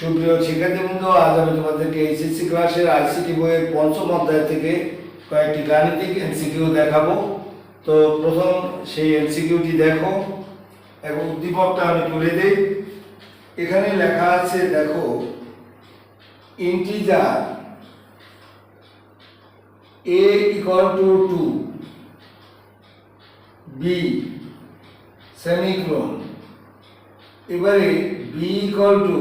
সুপ্রিয় শিক্ষার্থীবৃন্দ, আজ আমি তোমাদেরকে এইচএসসি ক্লাসের আইসিটি বইয়ের পঞ্চম অধ্যায় থেকে কয়েকটি গাণিতিক এনসিকিউ দেখাবো। তো প্রথম সেই এনসিকিউটি দেখো, এবং উদ্দীপকটা আমি তুলে দিই। এখানে লেখা আছে, দেখো, integer a equal to two, b semicolon এবারে b equal to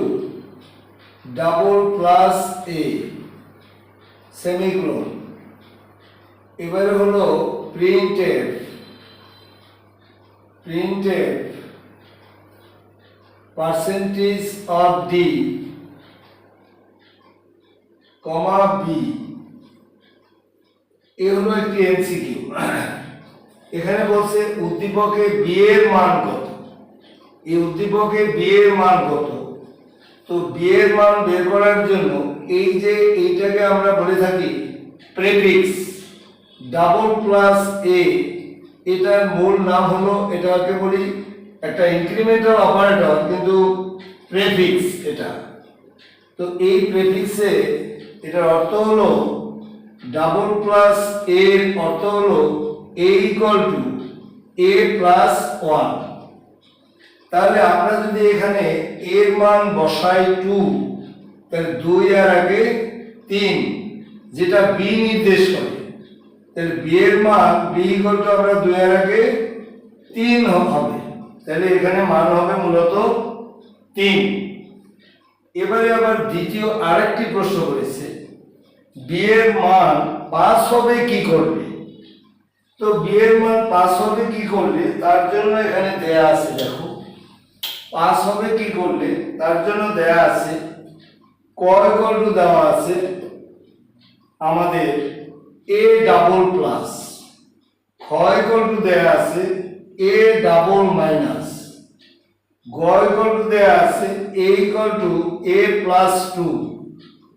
double plus a semicolon এবারে হলো printed printed percentage of d comma b এ হলো একটি এমসিকিউ এখানে বলছে উদ্দীপকে বি এর মান কত? এই উদ্দীপকে বি এর মান কত? তো বি এর মান বের করার জন্য এই যে এইটাকে আমরা বলে থাকি প্রেফিক্স ডাবল প্লাস এ এটার মূল নাম হলো এটাকে বলি একটা ইনক্রিমেন্টাল অপারেটর কিন্তু প্রেফিক্স এটা। তো এই প্রেফিক্সে এটার অর্থ হলো ডাবল প্লাস এর অর্থ হলো a equal to a plus one তাহলে আমরা যদি এখানে এর মান বসাই টু তাহলে দুই আর আগে তিন, যেটা বি নির্দেশ করে, তাহলে বি এর মান বি ইকুয়াল আমরা দুই আর আগে তিন হবে। তাহলে এখানে মান হবে মূলত তিন। এবারে আবার দ্বিতীয় আরেকটি প্রশ্ন করেছে বি এর মান পাস হবে কি করবে? তো বি এর মান পাস হবে কি করলে তার জন্য এখানে দেয়া আছে, দেখো। পাস হবে কি করলে? তার জন্য দেয়া আছে কয় টু দেওয়া আছে আমাদের এ ডাবল প্লাস ক্ষয় টু দেয়া আছে এ ডাবল মাইনাস গয় টু দেয়া আছে a equal to a plus two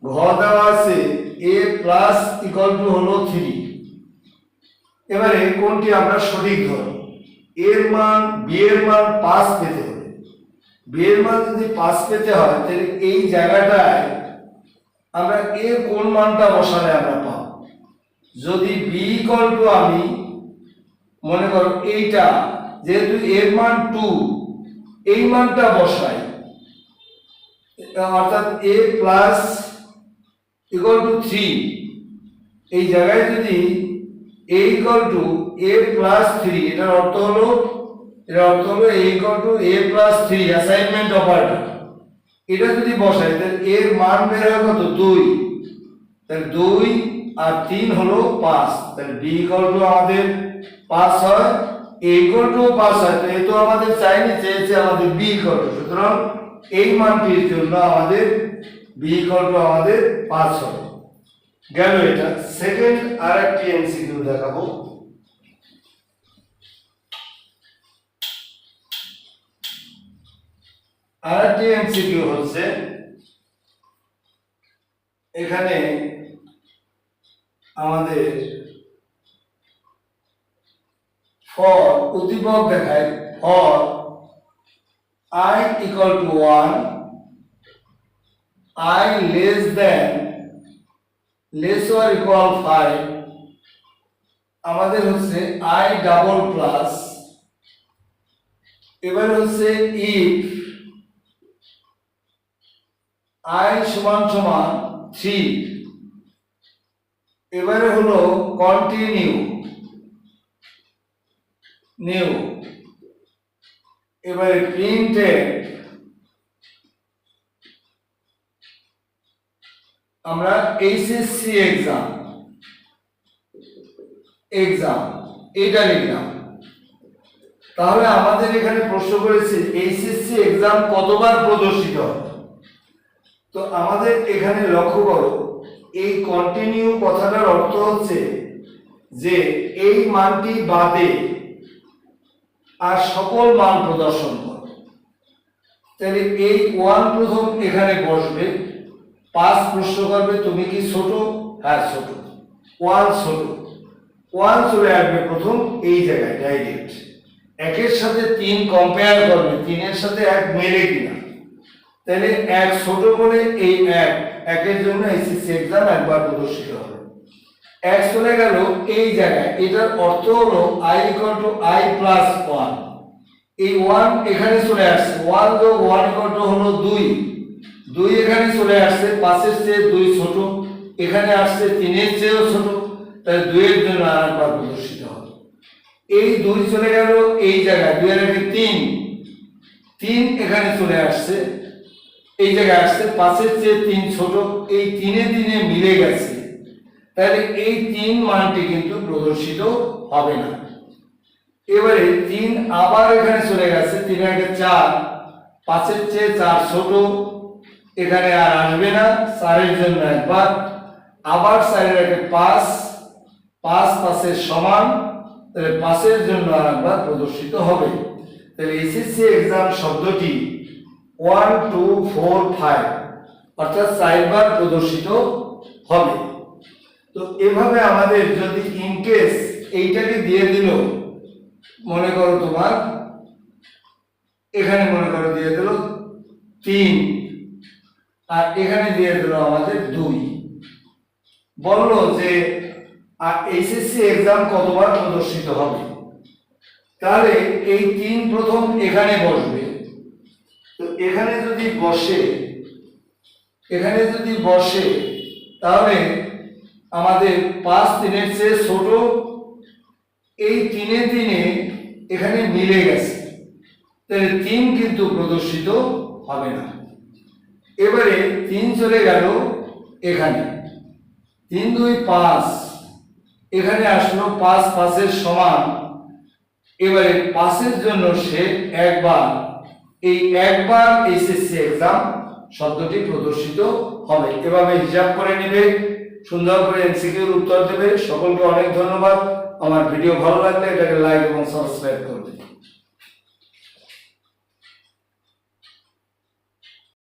ঘ দেওয়া আছে এ প্লাস ইকুয়াল টু হলো থ্রি এবারে কোনটি আমরা সঠিক ধরব? এর মান বি এর মান পাস পেতে হবে বি এর মান যদি পাস পেতে হয়, তাহলে এই জায়গাটায় আমরা এর কোন মানটা বসালে আমরা পাব? যদি বি ইকুয়াল টু আমি মনে করো এইটা, যেহেতু এর মান টু এই মানটা বসাই, অর্থাৎ a plus equal to three এই জায়গায় যদি a equal to a plus three এটার অর্থ হলো এর অর্থ হলো a equal to a plus three assignment operator এটা যদি বসাই, তাহলে এর মান বের হয় কত? দুই। তাহলে দুই আর তিন হলো পাঁচ। তাহলে বি ইকুয়াল টু আমাদের পাঁচ হয় এ ইকুয়াল টু পাঁচ হয়। এ তো আমাদের চাইনি, চেয়েছে আমাদের বি ইকুয়াল টু সুতরাং এই মানটির জন্য আমাদের বি ইকুয়াল টু আমাদের পাঁচ হবে গেল এটা। সেকেন্ড আর একটি এমসিকিউ দেখাবো। আর একটি এমসিকিউ হচ্ছে, এখানে আমাদের ফর উদ্দীপক দেখায় for i equal to 1 i less than, less or equal 5 আমাদের হচ্ছে i ডাবল প্লাস এবার হচ্ছে if i সমান সমান 3 এবারে হলো কন্টিনিউ নিউ এবারে প্রিন্টেড আমরা এইচএসসি এক্সাম এক্সাম এটা লিখলাম। তাহলে আমাদের এখানে প্রশ্ন করেছে এইচএসসি এক্সাম কতবার প্রদর্শিত হয়? তো আমাদের এখানে লক্ষ্য করো, এই কন্টিনিউ কথাটার অর্থ হচ্ছে যে এই মানটি বাদে আর সকল মান প্রদর্শন তাহলে এই ওয়ান প্রথম এখানে বসবে, পাঁচ প্রশ্ন করবে, তুমি কি ছোট? হ্যাঁ ছোট। ওয়ান ছোট। ওয়ান চলে আসবে প্রথম এই জায়গায় ডাইরেক্ট একের সাথে তিন কম্পেয়ার করবে, তিনের সাথে এক মেলে কিনা। তাহলে এক ছোট বলে এই এক, একের জন্য এসএসসি এক্সাম একবার প্রদর্শিত হবে। এক চলে গেল এই জায়গায়, এটার অর্থ হলো i equal to i plus one এই ওয়ান এখানে চলে আসছে ওয়ান যোগ ওয়ান ইকুয়াল টু হলো দুই। দুই এখানে চলে আসছে, পাঁচের চেয়ে দুই ছোট, এখানে আসছে তিনের চেয়েও ছোট, তাহলে দুইয়ের জন্য আর একবার প্রদর্শিত হবে। এই দুই চলে গেল এই জায়গায়, দুই এর তিন। তিন এখানে চলে আসছে এই জায়গায় আসছে পাঁচের চেয়ে তিন ছোট, এই তিনে তিনে মিলে গেছে। তাহলে এই তিন মানটি কিন্তু প্রদর্শিত হবে না। এবারে তিন আবার এখানে চলে গেছে, তিন আগে চার পাঁচের চেয়ে চার ছোট, এখানে আর আসবে না, চারের জন্য একবার। আবার চারের আগে পাঁচ পাঁচ পাঁচের সমান, তাহলে পাঁচের জন্য আর একবার প্রদর্শিত হবে। তাহলে এসএসসি এক্সাম শব্দটি ওয়ান টু ফোর ফাইভ অর্থাৎ চারবার প্রদর্শিত হবে। তো এভাবে আমাদের যদি ইনকেস এইটাকে দিয়ে দিল, মনে করো তোমার, এখানে মনে করো দিয়ে দিল তিন, আর এখানে দিয়ে দিল আমাদের দুই। বলল যে, আর এইচএসসি এক্সাম কতবার প্রদর্শিত হবে? তাহলে এই তিন প্রথম এখানে বসবে। তো এখানে যদি বসে, এখানে যদি বসে, তাহলে আমাদের পাঁচ তিনের চেয়ে ছোট এই তিনে তিনে এখানে মিলে গেছে। তাহলে তিন কিন্তু প্রদর্শিত হবে না। এবারে তিন চলে গেল এখানে। তিন, দুই, পাঁচ। এখানে আসলো পাঁচ, পাঁচের সমান। এবারে পাঁচের জন্য সে একবার এই একবার এসএসসি এক্সাম শব্দটি প্রদর্শিত হবে। এভাবে হিসাব করে নেবে, সুন্দর করে এমসিকিউর উত্তর দেবে। সকলকে অনেক ধন্যবাদ। আমার ভিডিও ভালো লাগলে এটাকে লাইক এবং সাবস্ক্রাইব করবে